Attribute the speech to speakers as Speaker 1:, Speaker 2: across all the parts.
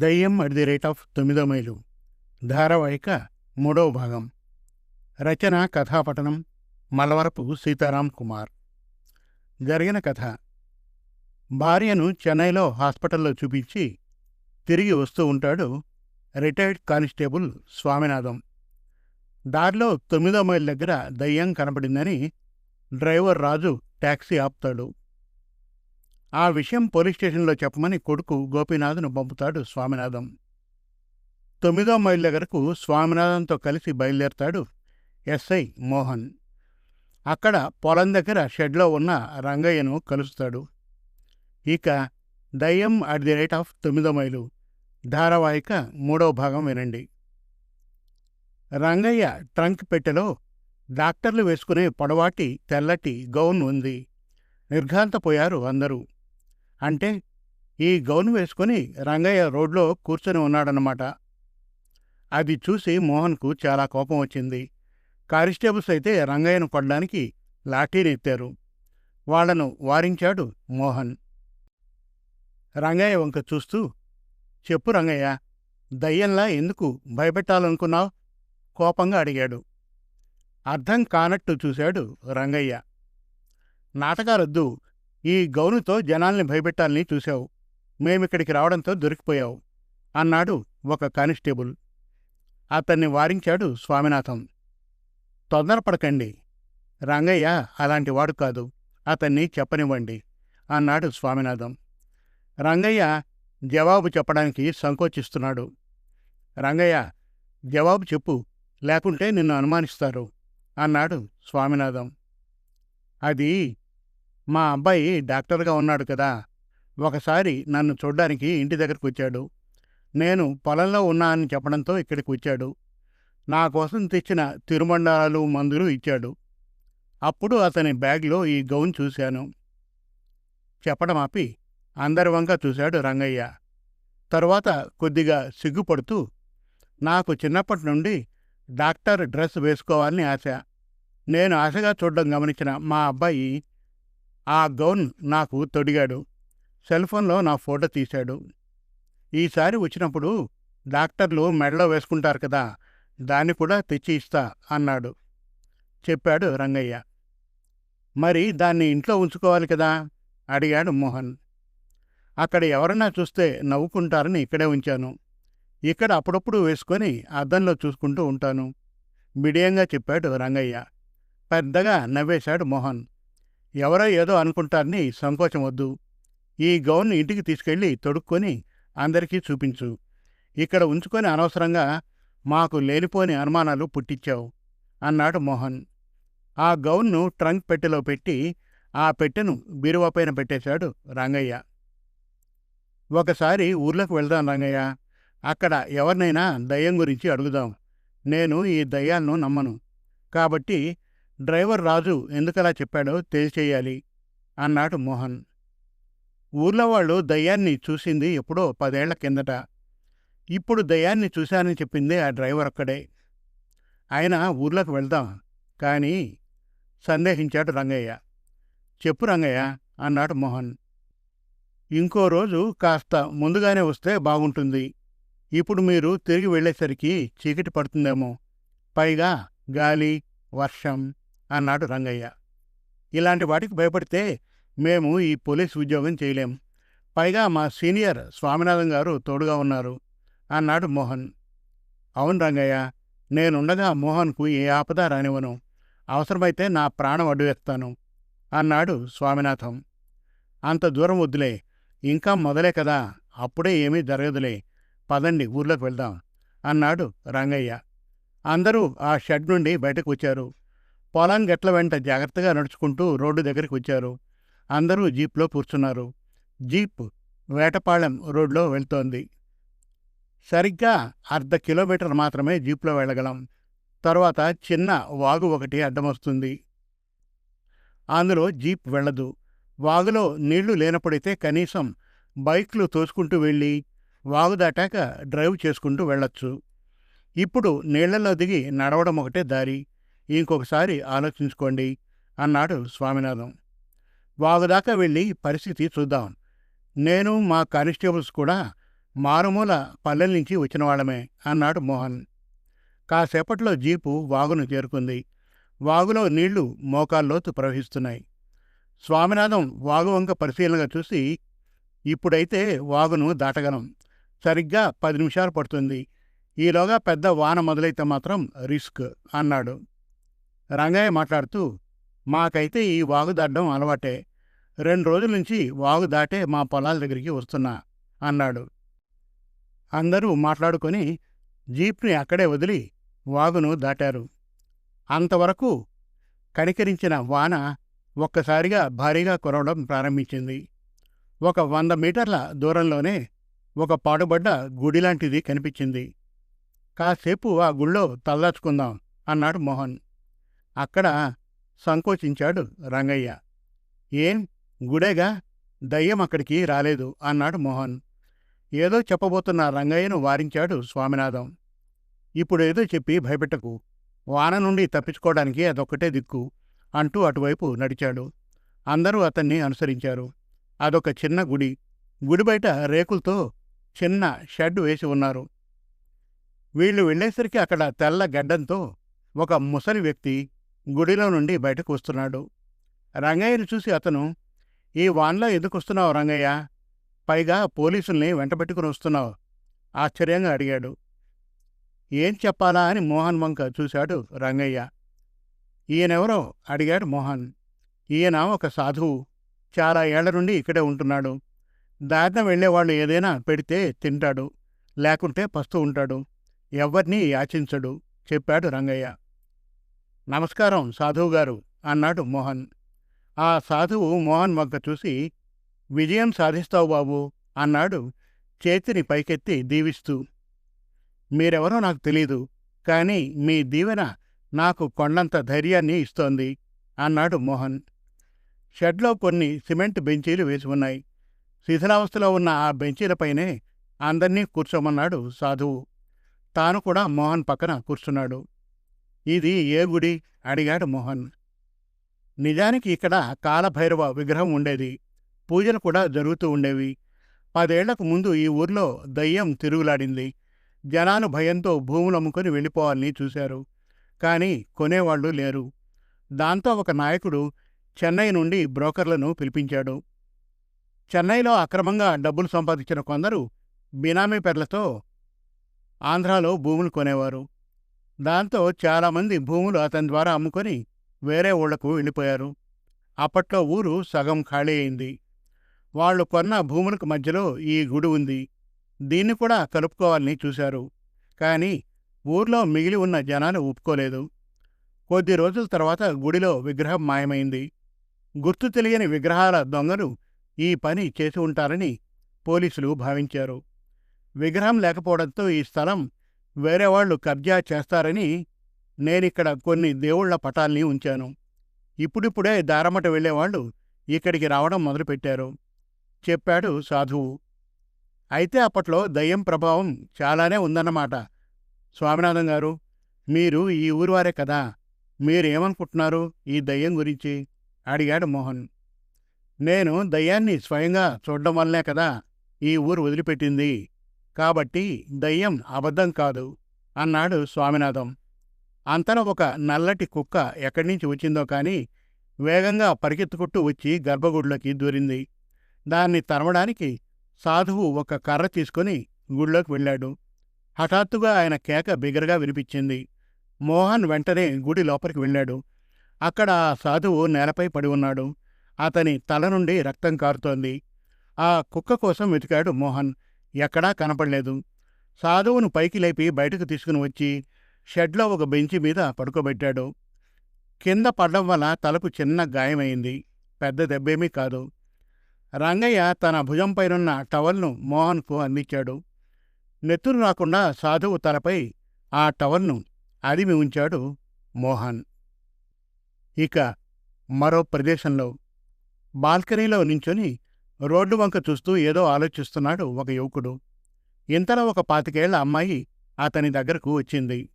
Speaker 1: దయ్యం at the rate of తొమ్మిదో మైలు. ధారావాహిక మూడవ భాగం. రచన కథాపఠనం మలవరపు సీతారాం కుమార్. జరిగిన కథ. భార్యను చెన్నైలో హాస్పిటల్లో చూపించి తిరిగి వస్తూ ఉంటాడు రిటైర్డ్ కానిస్టేబుల్ స్వామినాథం. దారిలో తొమ్మిదో మైల్ దగ్గర దయ్యం కనపడిందని డ్రైవర్ రాజు ట్యాక్సీ ఆపుతాడు. ఆ విషయం పోలీస్ స్టేషన్లో చెప్పమని కొడుకు గోపీనాథ్ను పంపుతాడు స్వామినాథం. తొమ్మిదో మైల్ దగ్గరకు స్వామినాథంతో కలిసి బయలుదేరతాడు ఎస్ఐ మోహన్. అక్కడ పొలం దగ్గర షెడ్లో ఉన్న రంగయ్యను కలుస్తాడు. ఇక దయ్యం అట్ ది రేట్ ఆఫ్ తొమ్మిదో మైలు. ధారావాహిక మూడవ భాగం వినండి. రంగయ్య ట్రంక్ పెట్టెలో డాక్టర్లు వేసుకునే పొడవాటి తెల్లటి గౌన్ ఉంది. నిర్ఘాంతపోయారు అందరూ. అంటే ఈ గౌన్ వేసుకుని రంగయ్య రోడ్లో కూర్చొని ఉన్నాడనమాట అది చూసి మోహన్కు చాలా కోపం వచ్చింది. కానిస్టేబుల్స్ అయితే రంగయ్యను కొట్టడానికి లాఠీనెత్తారు. వాళ్ళను వారించాడు మోహన్. రంగయ్య వంక చూస్తూ చెప్పు రంగయ్య దయ్యంలా ఎందుకు భయపెట్టాలనుకున్నావు? కోపంగా అడిగాడు. అర్థం కానట్టు చూశాడు రంగయ్య. నాటకాలొద్దు ఈ గౌనుతో జనాల్ని భయపెట్టాలని చూశావు. మేమిక్కడికి రావడంతో దొరికిపోయావు అన్నాడు ఒక కానిస్టేబుల్. అతన్ని వారించాడు స్వామినాథం. తొందరపడకండి. రంగయ్య అలాంటివాడు కాదు. అతన్ని చెప్పనివ్వండి అన్నాడు స్వామినాథం. రంగయ్య జవాబు చెప్పడానికి సంకోచిస్తున్నాడు. రంగయ్య జవాబు చెప్పు లేకుంటే నిన్ను అనుమానిస్తారు అన్నాడు స్వామినాథం. అది మా అబ్బాయి డాక్టర్గా ఉన్నాడు కదా! ఒకసారి నన్ను చూడ్డానికి ఇంటి దగ్గరకు వచ్చాడు. నేను పొలంలో ఉన్నా అని చెప్పడంతో ఇక్కడికి వచ్చాడు. నా కోసం తెచ్చిన తిరుమండాలు మందులు ఇచ్చాడు. అప్పుడు అతని బ్యాగ్లో ఈ గౌన్ చూశాను. చెప్పడం ఆపి అందరి వంక చూశాడు రంగయ్య. తరువాత కొద్దిగా సిగ్గుపడుతూ నాకు చిన్నప్పటి నుండి డాక్టర్ డ్రెస్ వేసుకోవాలని ఆశ. నేను ఆశగా చూడడం గమనించిన మా అబ్బాయి ఆ గౌన్ నాకు తొడిగాడు. సెల్ ఫోన్లో నా ఫోటో తీశాడు. ఈసారి వచ్చినప్పుడు డాక్టర్లు మెడలో వేసుకుంటారు కదా దాన్ని కూడా తెచ్చి ఇస్తా అన్నాడు. చెప్పాడు రంగయ్య. మరి దాన్ని ఇంట్లో ఉంచుకోవాలి కదా? అడిగాడు మోహన్. అక్కడ ఎవరన్నా చూస్తే నవ్వుకుంటారని ఇక్కడే ఉంచాను. ఇక్కడ అప్పుడప్పుడు వేసుకొని అద్దంలో చూసుకుంటూ ఉంటాను. బిడియంగా చెప్పాడు రంగయ్య. పెద్దగా నవ్వేశాడు మోహన్. ఎవరో ఏదో అనుకుంటారని సంకోచం వద్దు ఈ గౌన్ ఇంటికి తీసుకెళ్ళి తొడుక్కొని అందరికీ చూపించు. ఇక్కడ ఉంచుకొని అనవసరంగా మాకు లేనిపోని అనుమానాలు పుట్టించావు అన్నాడు మోహన్. ఆ గౌన్ను ట్రంక్ పెట్టెలో పెట్టి ఆ పెట్టెను బీరువాపైన పెట్టేశాడు రంగయ్య. ఒకసారి ఊర్లోకి వెళ్దాం రంగయ్య. అక్కడ ఎవరినైనా దయ్యం గురించి అడుగుదాం. నేను ఈ దయ్యాలను నమ్మను. కాబట్టి డ్రైవర్ రాజు ఎందుకలా చెప్పాడో తెలియచేయాలి అన్నాడు మోహన్. ఊర్లో వాళ్ళు దయ్యాన్ని చూసింది ఎప్పుడో పదేళ్ళ కిందట. ఇప్పుడు దయ్యాన్ని చూశానని చెప్పింది ఆ డ్రైవర్ ఒక్కడే. ఆయన ఊర్లోకి వెళ్దాం కానీ సందేహించాడు రంగయ్య. చెప్పు రంగయ్య అన్నాడు మోహన్. ఇంకో రోజు కాస్త ముందుగానే వస్తే బాగుంటుంది. ఇప్పుడు మీరు తిరిగి వెళ్ళేసరికి చీకటి పడుతుందేమో. పైగా గాలి వర్షం అన్నాడు రంగయ్య. ఇలాంటి వాటికి భయపడితే మేము ఈ పోలీస్ ఉద్యోగం చేయలేం. పైగా మా సీనియర్ స్వామినాథం గారు తోడుగా ఉన్నారు అన్నాడు మోహన్. అవును రంగయ్య నేనుండగా మోహన్కు ఏ ఆపద రానివ్వను. అవసరమైతే నా ప్రాణం అడ్డువేస్తాను అన్నాడు స్వామినాథం. అంత దూరం వద్దులే ఇంకా మొదలే కదా అప్పుడే ఏమీ జరగదులే పదండి ఊర్లోకి వెళ్దాం అన్నాడు రంగయ్య. అందరూ ఆ షెడ్ నుండి బయటకు వచ్చారు. పొలం గట్ల వెంట జాగ్రత్తగా నడుచుకుంటూ రోడ్డు దగ్గరికి వచ్చారు. అందరూ జీప్లో కూర్చున్నారు. జీప్ వేటపాళెం రోడ్లో వెళ్తోంది. సరిగ్గా అర్ధ కిలోమీటర్ మాత్రమే జీప్లో వెళ్ళగలం. తరువాత చిన్న వాగు ఒకటి అడ్డమొస్తుంది. అందులో జీప్ వెళ్ళదు. వాగులో నీళ్ళు లేనప్పుడైతే కనీసం బైక్లు తోసుకుంటూ వెళ్ళి వాగు దాటాక డ్రైవ్ చేసుకుంటూ వెళ్ళొచ్చు. ఇప్పుడు నీళ్ళలో దిగి నడవడం ఒకటే దారి. ఇంకొకసారి ఆలోచించుకోండి అన్నాడు స్వామినాథం. వాగుదాకా వెళ్ళి పరిస్థితి చూద్దాం. నేను మా కానిస్టేబుల్స్ కూడా మారుమూల పల్లెల నుంచి వచ్చిన వాళ్ళమే అన్నాడు మోహన్. కాసేపట్లో జీపు వాగును చేరుకుంది. వాగులో నీళ్ళు మోకాల్లోతు ప్రవహిస్తున్నాయి. స్వామినాథం వాగు వంక పరిశీలనగా చూసి ఇప్పుడైతే వాగును దాటగలం. సరిగ్గా పది నిమిషాలు పడుతుంది. ఈలోగా పెద్ద వాన మొదలైతే మాత్రం రిస్క్ అన్నాడు. రంగయ్య మాట్లాడుతూ మాకైతే ఈ వాగు దాటడం అలవాటే. రెండు రోజుల నుంచి వాగు దాటే మా పొలాల దగ్గరికి వస్తున్నా అన్నాడు. అందరూ మాట్లాడుకొని జీప్ని అక్కడే వదిలి వాగును దాటారు. అంతవరకు కనికరించిన వాన ఒక్కసారిగా భారీగా కురవడం ప్రారంభించింది. ఒక వంద మీటర్ల దూరంలోనే ఒక పాడుబడ్డ గుడిలాంటిది కనిపించింది. కాసేపు ఆ గుళ్ళో తల్లాచుకుందాం అన్నాడు మోహన్. అక్కడ సంకోచించాడు రంగయ్య. ఏం? గుడేగా? దయ్యం అక్కడికి రాలేదు అన్నాడు మోహన్. ఏదో చెప్పబోతున్న రంగయ్యను వారించాడు స్వామినాథం. ఇప్పుడేదో చెప్పి భయపెట్టకు. వాన నుండి తప్పించుకోవడానికి అదొక్కటే దిక్కు అంటూ అటువైపు నడిచాడు. అందరూ అతన్ని అనుసరించారు. అదొక చిన్న గుడి. గుడి బయట రేకులతో చిన్న షెడ్ వేసి ఉన్నారు. వీళ్ళు వెళ్ళేసరికి అక్కడ తెల్ల గడ్డంతో ఒక ముసలి వ్యక్తి గుడిలో నుండి బయటకు వస్తున్నాడు. రంగయ్యను చూసి అతను ఈ వాన్లో ఎందుకు వస్తున్నావు రంగయ్య? పైగా పోలీసుల్ని వెంటబెట్టుకుని వస్తున్నావు. ఆశ్చర్యంగా అడిగాడు. ఏం చెప్పాలా? అని మోహన్ వంక చూశాడు రంగయ్య. ఈయనెవరో? అడిగాడు మోహన్. ఈయన ఒక సాధువు. చాలా ఏళ్ళ నుండి ఇక్కడే ఉంటున్నాడు. దారిన వెళ్ళేవాళ్ళు ఏదైనా పెడితే తింటాడు. లేకుంటే పస్తూ ఉంటాడు. ఎవరినీ యాచించడు చెప్పాడు రంగయ్య. నమస్కారం సాధువు గారు అన్నాడు మోహన్. ఆ సాధువు మోహన్ మొగ్గ చూసి విజయం సాధిస్తావు బాబు అన్నాడు చేతిని పైకెత్తి దీవిస్తూ. మీరెవరో నాకు తెలీదు కానీ మీ దీవెన నాకు కొండంత ధైర్యాన్ని ఇస్తోంది అన్నాడు మోహన్. షెడ్లో కొన్ని సిమెంట్ బెంచీలు వేసి ఉన్నాయి. శిథిలావస్థలో ఉన్న ఆ బెంచీలపైనే అందర్నీ కూర్చోమన్నాడు సాధువు. తాను కూడా మోహన్ పక్కన కూర్చున్నాడు. ఇది ఏ గుడి? అడిగాడు మోహన్. నిజానికి ఇక్కడ కాలభైరవ విగ్రహం ఉండేది. పూజలు కూడా జరుగుతూ ఉండేవి. పదేళ్ళకు ముందు ఈ ఊర్లో దయ్యం తిరుగులాడింది. జనాలు భయంతో భూములు అమ్ముకొని వెళ్ళిపోవాలని చూశారు. కానీ కొనేవాళ్ళు లేరు. దాంతో ఒక నాయకుడు చెన్నై నుండి బ్రోకర్లను పిలిపించాడు. చెన్నైలో అక్రమంగా డబ్బులు సంపాదించిన కొందరు బినామీ పెర్లతో ఆంధ్రాలో భూములు కొనేవారు. దాంతో చాలామంది భూములు అతని ద్వారా అమ్ముకొని వేరే ఊళ్ళకు వెళ్ళిపోయారు. అప్పట్లో ఊరు సగం ఖాళీ అయింది. వాళ్ళు కొన్న భూములకు మధ్యలో ఈ గుడి ఉంది. దీన్ని కూడా కలుపుకోవాలని చూశారు. కానీ ఊర్లో మిగిలి ఉన్న జనాలు ఒప్పుకోలేదు. కొద్ది రోజుల తర్వాత గుడిలో విగ్రహం మాయమైంది. గుర్తు తెలియని విగ్రహాల దొంగలు ఈ పని చేసి ఉంటారని పోలీసులు భావించారు. విగ్రహం లేకపోవడంతో ఈ స్థలం వేరే వాళ్ళు కబ్జా చేస్తారని నేనిక్కడ కొన్ని దేవుళ్ళ పటాల్ని ఉంచాను. ఇప్పుడిప్పుడే దారమట వెళ్ళేవాళ్ళు ఇక్కడికి రావడం మొదలుపెట్టారు. చెప్పాడు సాధువు. అయితే అప్పట్లో దయ్యం ప్రభావం చాలానే ఉందన్నమాట. స్వామినాథం గారు మీరు ఈ ఊరివారే కదా మీరేమనుకుంటున్నారు ఈ దయ్యం గురించి? అడిగాడు మోహన్. నేను దయ్యాన్ని స్వయంగా చూడడం వల్లనే కదా ఈ ఊరు వదిలిపెట్టింది కాబట్టి దయ్యం అబద్ధం కాదు అన్నాడు స్వామినాథం. అంతన ఒక నల్లటి కుక్క ఎక్కడి నుంచి వచ్చిందో కానీ వేగంగా పరిగెత్తుకుంటూ వచ్చి గర్భగుడిలోకి దూరింది. దాన్ని తరమడానికి సాధువు ఒక కర్ర తీసుకుని గుడిలోకి వెళ్ళాడు. హఠాత్తుగా ఆయన కేక బిగరగా వినిపించింది. మోహన్ వెంటనే గుడి లోపలికి వెళ్ళాడు. అక్కడ ఆ సాధువు నేలపై పడి ఉన్నాడు. అతని తల నుండి రక్తం కారుతోంది. ఆ కుక్క కోసం వెతికాడు మోహన్. ఎక్కడా కనపడలేదు. సాధువును పైకి లేపి బయటకు తీసుకుని వచ్చి షెడ్లో ఒక బెంచి మీద పడుకోబెట్టాడు. కింద పడ్డం వల్ల తలకు చిన్న గాయమైంది. పెద్ద దెబ్బేమీ కాదు. రంగయ్య తన భుజంపైనున్న టవల్ను మోహన్కు అందించాడు. నెత్తురు రాకుండా సాధువు తలపై ఆ టవల్ను అదిమి ఉంచాడు మోహన్. ఇక మరో ప్రదేశంలో బాల్కనీలో నించొని రోడ్డు వంక చూస్తూ ఏదో ఆలోచిస్తున్నాడు ఒక యువకుడు. ఇంతలో ఒక పాతికేళ్ళ అమ్మాయి అతని దగ్గరకు వచ్చింది.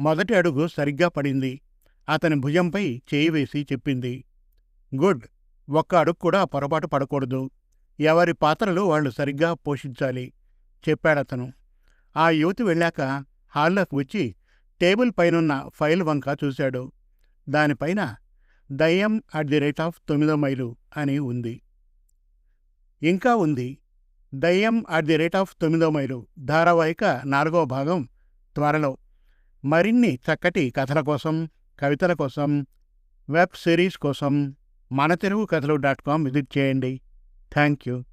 Speaker 1: మొదటి అడుగు సరిగ్గా పడింది. అతని భుజంపై చేయి వేసి చెప్పింది. గుడ్. ఒక్క అడుగు కూడా పొరపాటు పడకూడదు. ఎవరి పాత్రలు వాళ్ళు సరిగ్గా పోషించాలి చెప్పాడతను. ఆ యువతి వెళ్ళాక హాల్లోకి వచ్చి టేబుల్ పైనున్న ఫైల్ వంక చూశాడు. దానిపైన దయ్యం అట్ ది రేట్ ఆఫ్ తొమ్మిదో మైలు అని ఉంది. ఇంకా ఉంది. దయ్యం అట్ ది రేట్ ఆఫ్ తొమ్మిదో మైలు ధారావాహిక నాలుగో భాగం త్వరలో. మరిన్ని చక్కటి కథల కోసం కవితల కోసం వెబ్ సిరీస్ కోసం మన తెలుగు కథలు డాట్ కామ్ విజిట్ చేయండి. Thank you